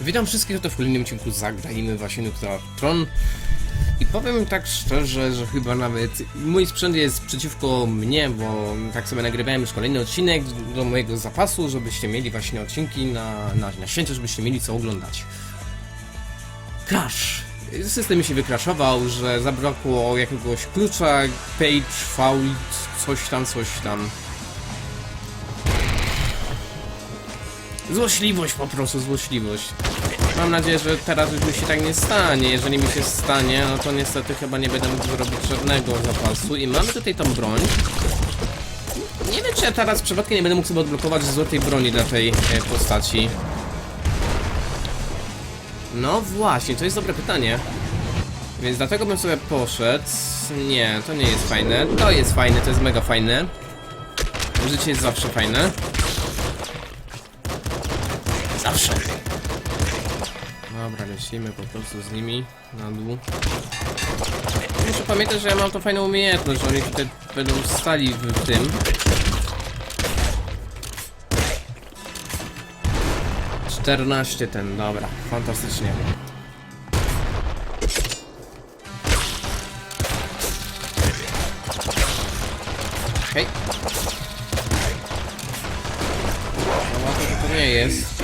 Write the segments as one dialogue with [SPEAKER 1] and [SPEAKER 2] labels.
[SPEAKER 1] Witam wszystkich, to w kolejnym odcinku zagrajmy właśnie na Tron. I powiem tak szczerze, że chyba nawet mój sprzęt jest przeciwko mnie, bo tak sobie nagrywałem już kolejny odcinek do mojego zapasu, żebyście mieli właśnie odcinki na, na, na święcie, żebyście mieli co oglądać. Crash! System mi się wykraszował, że zabrakło jakiegoś klucza, page, fault, coś tam, coś tam. Złośliwość po prostu, złośliwość. Mam nadzieję, że teraz już mi się tak nie stanie. Jeżeli mi się stanie, no to niestety chyba nie będę mógł zrobić żadnego zapasu. I mamy tutaj tą broń. Nie wiem, czy ja teraz przypadkiem nie będę mógł sobie odblokować złotej broni dla tej e, postaci. No właśnie, to jest dobre pytanie. Więc dlatego bym sobie poszedł. Nie, to nie jest fajne. To jest fajne, to jest mega fajne. Życie jest zawsze fajne. Zawsze. Dobra, lecimy po prostu z nimi na dół. Muszę pamiętać, że ja mam tą fajną umiejętność, że oni tutaj będą stali w tym. Czternaście ten, dobra, fantastycznie. Okej. No łatwo to nie jest.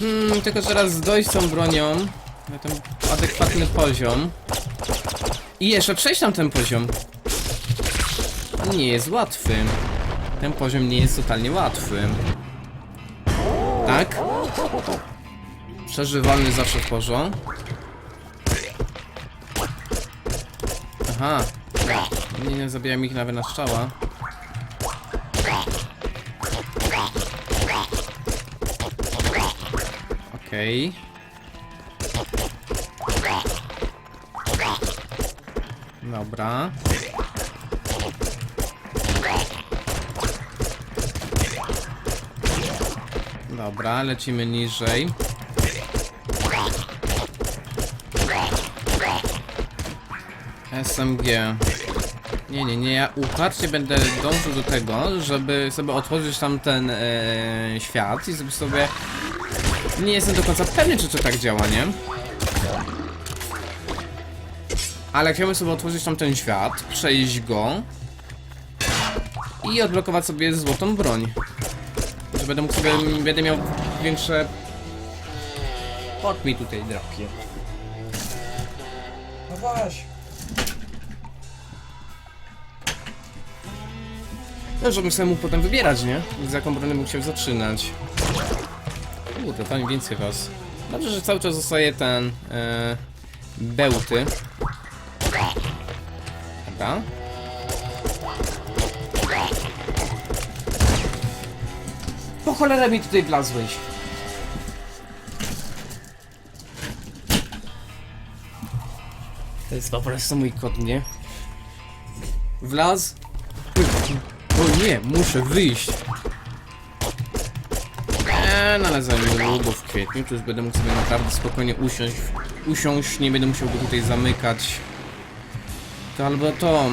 [SPEAKER 1] Hmm, tylko że raz dojść tą bronią na ten adekwatny poziom i jeszcze przejść tam ten poziom nie jest łatwy. Ten poziom nie jest totalnie łatwy. Tak? Przeżywalny zawsze w porządku. Aha. Nie, nie zabijam ich nawet na strzała. Okej. Dobra. Dobra, lecimy niżej. SMG. Nie, nie, nie, ja uparcie będę dążył do tego, żeby sobie otworzyć tam ten e, świat i żeby sobie... Nie jestem do końca pewny, czy to tak działa, nie? Ale chciałbym sobie otworzyć tam ten świat, przejść go i odblokować sobie złotą broń. Że będę mógł sobie, będę miał większe... Pot mi tutaj drapie.
[SPEAKER 2] No weź.
[SPEAKER 1] No, żebym sobie mógł potem wybierać, nie? Z jaką broń bym chciał zaczynać. Kurde, tam więcej was. Dobrze, że cały czas zostaje ten... E, bełty. Dobra. Po cholerę mi tutaj wlazłeś. To jest po prostu mój kot, nie? Wlaz. O nie, muszę wyjść. No ale za niedługo w kwietniu, to już będę mógł sobie naprawdę spokojnie usiąść, usiąść, nie będę musiał go tutaj zamykać. To albo to.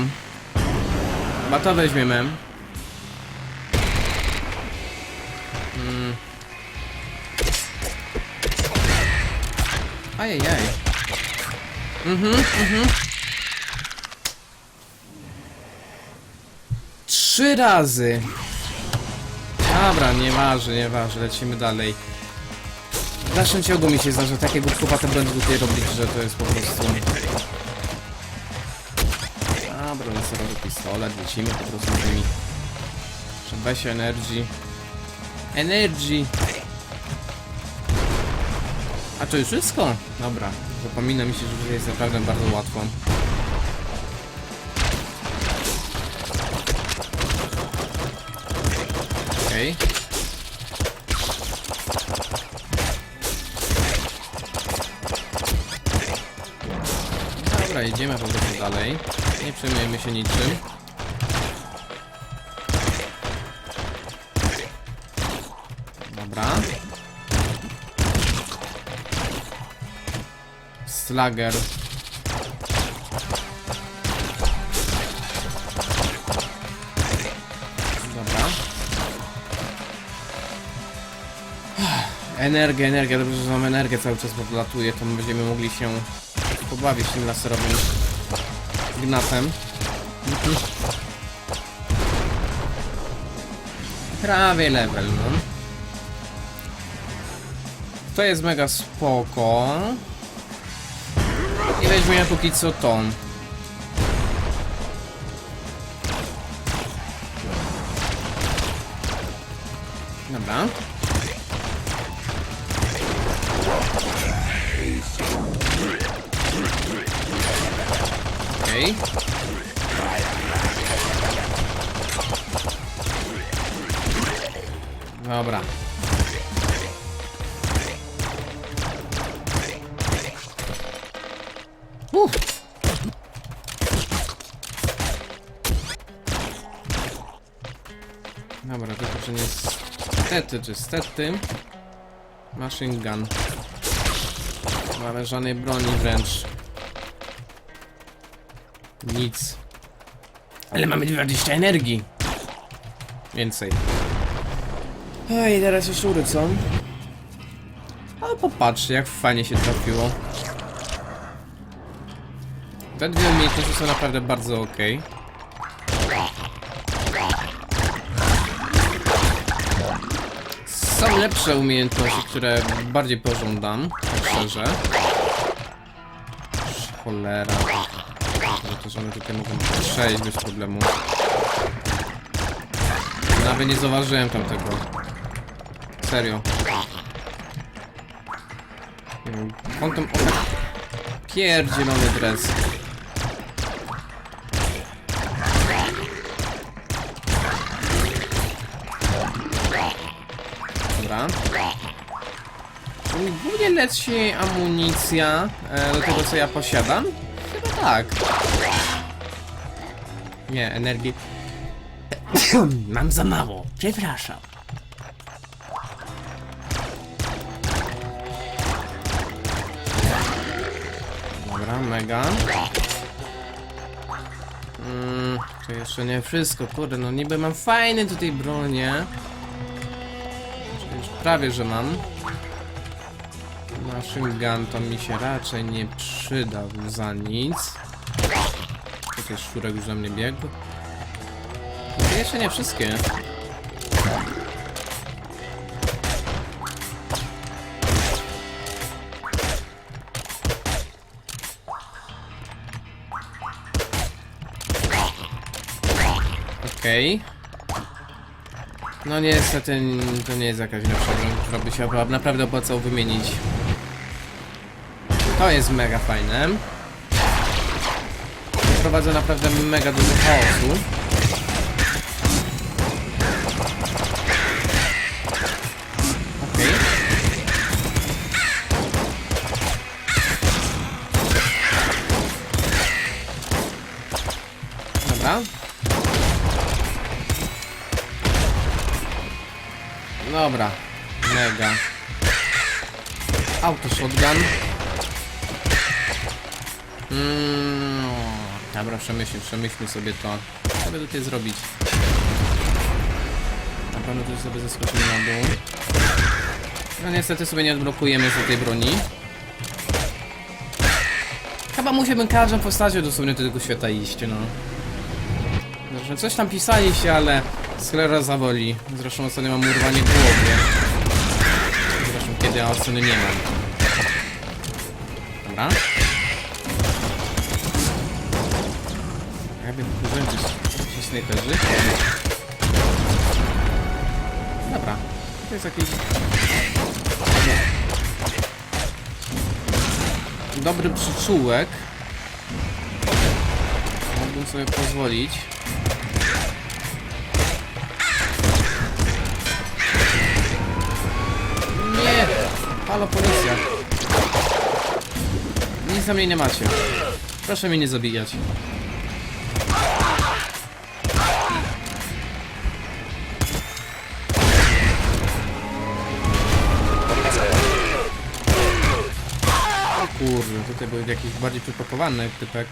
[SPEAKER 1] To weźmiemy. Hmm. Ajajaj. Mhm, mhm. Trzy razy. Dobra, nieważne, nieważne, lecimy dalej. W dalszym ciągu mi się zdarza takiego chłopata będę tutaj robić, że to jest po prostu... Dobra, lecę pistolet, lecimy po prostu z nimi. Weź energy. Energy! A to już wszystko? Dobra, zapomina mi się, że tutaj jest naprawdę bardzo łatwo. Okej. Dobra, idziemy po prostu dalej. Nie przejmujemy się niczym. Dobra. Slugger. Energia, energia, dobrze, że mam energię cały czas podlatuje, to będziemy mogli się pobawić tym laserowym gnatem. Prawie level, no. To jest mega spoko. I weźmiemy póki co to. Dobra. Okej. Dobra. Uff. Dobra, tylko że niestety, czy stety Machine gun Ale żadnej broni wręcz. Nic. Ale mamy 20 energii. Więcej. Ej, teraz już ury, co? Ale popatrzcie, jak fajnie się trafiło. Te dwie umiejętności są naprawdę bardzo ok. Lepsze umiejętności, które bardziej pożądam, tak szczerze. Cholera. To, że one tutaj mogą przejść bez problemu. Nawet nie zauważyłem tamtego. Serio. Nie wiem, Kątem. Pierdzielony dres. Głównie leci amunicja e, do tego, co ja posiadam? Chyba tak. Nie, energii... Mam za mało. Przepraszam. Dobra, mega. Mm, to jeszcze nie wszystko, kurde, no niby mam fajne tutaj. Znaczy, Już prawie, że mam. Machine gun to mi się raczej nie przydał za nic. Chociaż szczurek już na mnie biegł. To jeszcze nie wszystkie. Okej. No niestety to nie jest jakaś lepsza broń, by się naprawdę opłacało wymienić. To jest mega fajne. Wprowadza naprawdę mega dużo chaosu. Dobra. Dobra, mega. Auto shotgun. Mm, dobra, przemyślmy, przemyślmy sobie to. Co by tutaj zrobić? Na pewno tu sobie zeskoczymy na dół. No niestety sobie nie odblokujemy z tej broni. Chyba musimy każdą postacią dosłownie do tego świata iść, no. Zresztą coś tam pisaliście, ale sklera zawoli. Zresztą ostatnio mam urwanie głowy. Zresztą kiedy, a oceny nie mam. Dobra. Użyłem ci snajperzy. Dobra. To jest jakiś... Dobry przyczółek. Mógłbym sobie pozwolić. Nie! Halo, policja. Nic na mnie nie macie. Proszę mnie nie zabijać. Tutaj był jakiś bardziej przypakowany typek.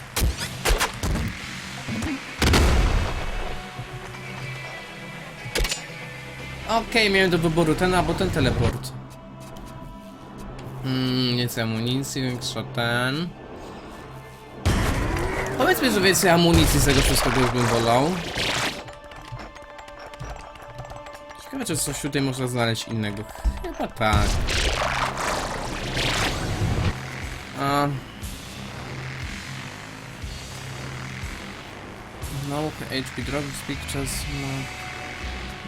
[SPEAKER 1] Okej, miałem do wyboru ten albo ten teleport. Mm, więcej amunicji, większa ten. Powiedzmy, że więcej amunicji z tego wszystkiego już bym wolał. Ciekawe, czy coś tutaj można znaleźć innego. Chyba tak. A... No, HP Drugs Pictures, no...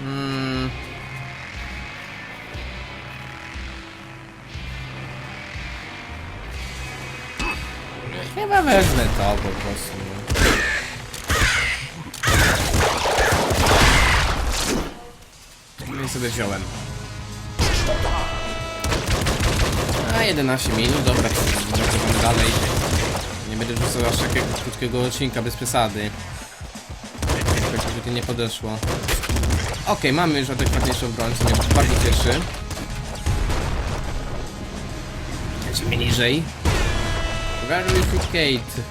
[SPEAKER 1] Mm. Chyba wezmę to po prostu. No i sobie wziąłem. A 11 minut, dobra, to nagrywamy dalej. Nie będę wrzucał aż takiego krótkiego odcinka bez przesady. Tak żeby nie podeszło. Okej, mamy już adekwatniejszą broń, co mnie bardzo cieszy. Lecimy niżej. Verificate.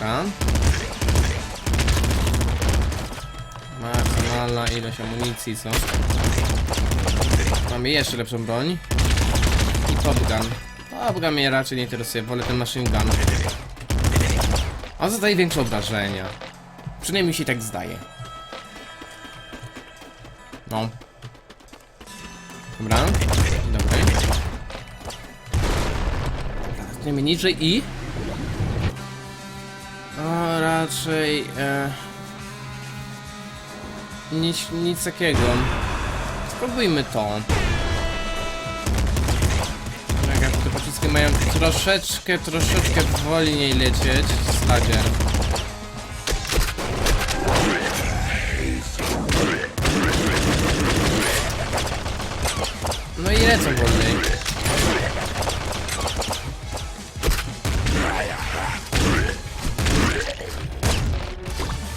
[SPEAKER 1] Tam. Maksymalna ilość amunicji, co? Mamy jeszcze lepszą broń. I Top Gun. Top Gun mnie raczej nie interesuje, wolę ten Machine Gun. On zadaje większe obrażenia. Przynajmniej się tak zdaje. No. Dobra. Dobry. Zaczniemy niżej i... No, raczej... E... Nic, nic takiego. Spróbujmy to. Mają troszeczkę, troszeczkę wolniej lecieć. Stagier. No i lecą wolniej.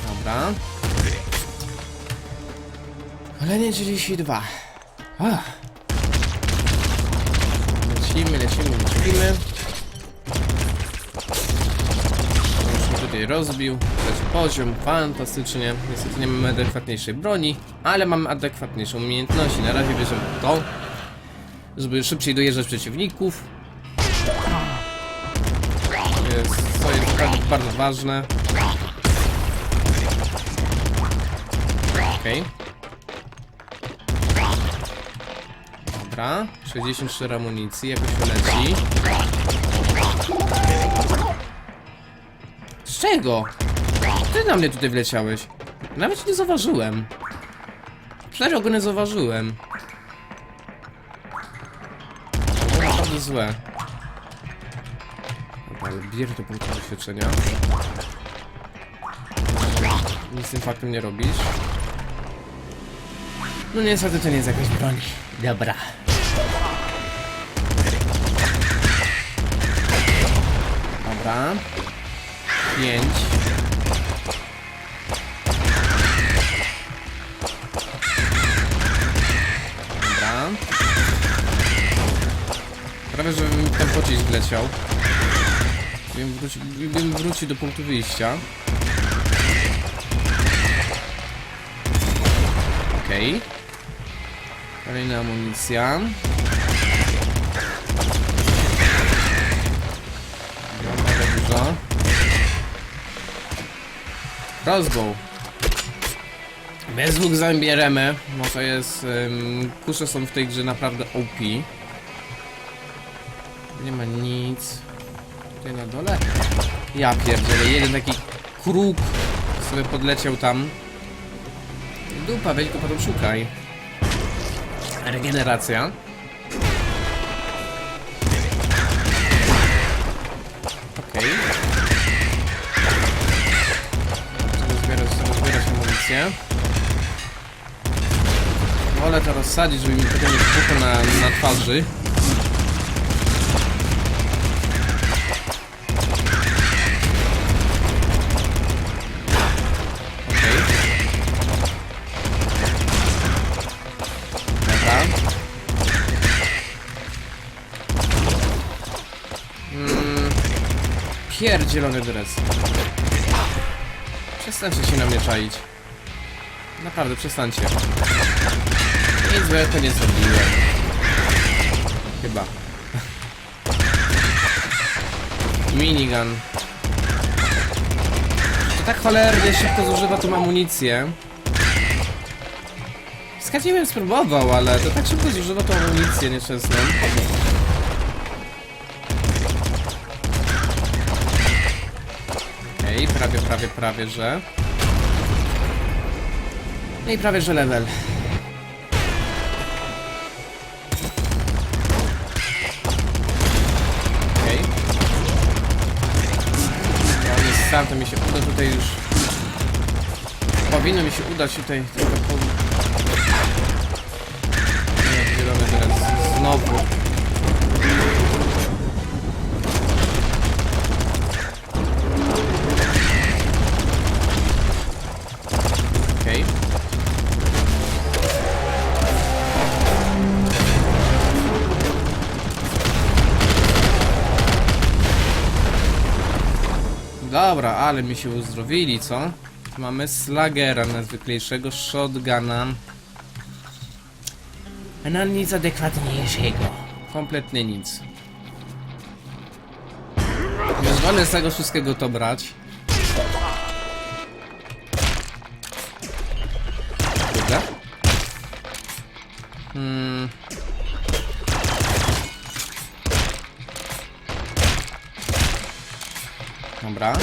[SPEAKER 1] Dobra. Ale nie 32. Ach. Lecimy, lecimy, lecimy. Już mnie tutaj rozbił. Trzeci poziom, fantastycznie. Niestety nie mamy adekwatniejszej broni, ale mamy adekwatniejszą umiejętności. Na razie bierzemy to, żeby szybciej dojeżdżać przeciwników. Jest, to jest bardzo, bardzo ważne. Okej. Dobra, 64 amunicji, jakoś wyleci. Z czego? Ty na mnie tutaj wleciałeś. Nawet nie zauważyłem. Serio go nie zauważyłem. To naprawdę złe. Dobra, ale bierz do punktu doświadczenia. Nic z tym faktem nie robisz. No niestety to nie jest jakaś broń. Dobra. Dobra. Pięć. Dobra. Prawie, żeby mi ten pocisk wleciał. Bym wrócił, bym wrócił do punktu wyjścia. Okej. Kolejna amunicja. Crossbow. Bez łuk zabieremy, bo to jest... Um, kusze są w tej grze naprawdę OP. Nie ma nic. Tutaj na dole? Ja pierdzielę, jeden taki kruk sobie podleciał tam. Dupa, weź go potem szukaj. Regeneracja. rację. Wolę to rozsadzić, żeby mi potem nie wybuchło na, na twarzy. Mm, pierdzielony dres. Przestańcie się na mnie czaić. Naprawdę, przestańcie. Nic złego nie zrobiłem. Chyba. Minigun. To tak cholernie szybko zużywa tą amunicję. Nie wiem spróbował, ale to tak szybko zużywa tą amunicję nieczęstą. Okej, prawie, prawie, prawie, że. No i prawie, że level. Okej. Ja nie sam, mi się uda tutaj już... Powinno mi się udać tutaj trochę po... Nie, zielony teraz znowu. Ale mi się uzdrowili, co? Mamy slagera, najzwyklejszego shotguna. A na nic adekwatniejszego. Kompletnie nic. Już wolę z tego wszystkiego to brać. Kurde. Hmm. Dobra.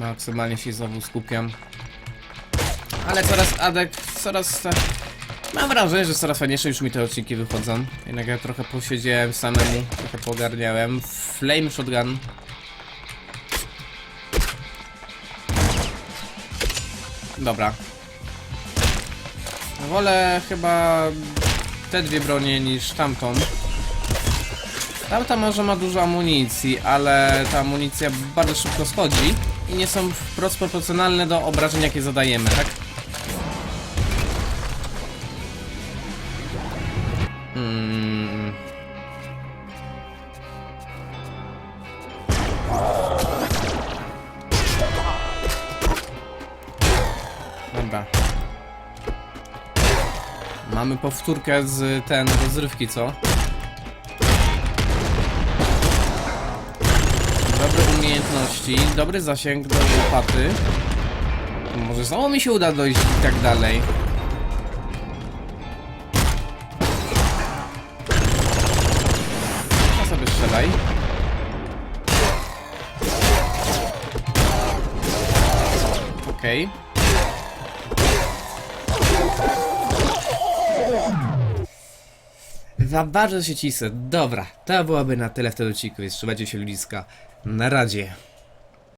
[SPEAKER 1] Maksymalnie się znowu skupiam. Ale coraz adek, coraz... te- Mam wrażenie, że coraz fajniejsze już mi te odcinki wychodzą. Jednak ja trochę posiedziałem samemu, trochę pogarniałem. Flame Shotgun. Dobra. Wolę chyba te dwie bronie niż tamtą. Tamta może ma dużo amunicji, ale ta amunicja bardzo szybko schodzi i nie są wprost proporcjonalne do obrażeń, jakie zadajemy, tak? Mm. Dobra. Mamy powtórkę z ten rozrywki, co? Umiejętności, dobry zasięg do łopaty. Może znowu mi się uda dojść i tak dalej. A sobie strzelaj. Okej. Za bardzo się cisę. Dobra, to byłoby na tyle w tym odcinku, więc trzymajcie się ludziska. Na razie.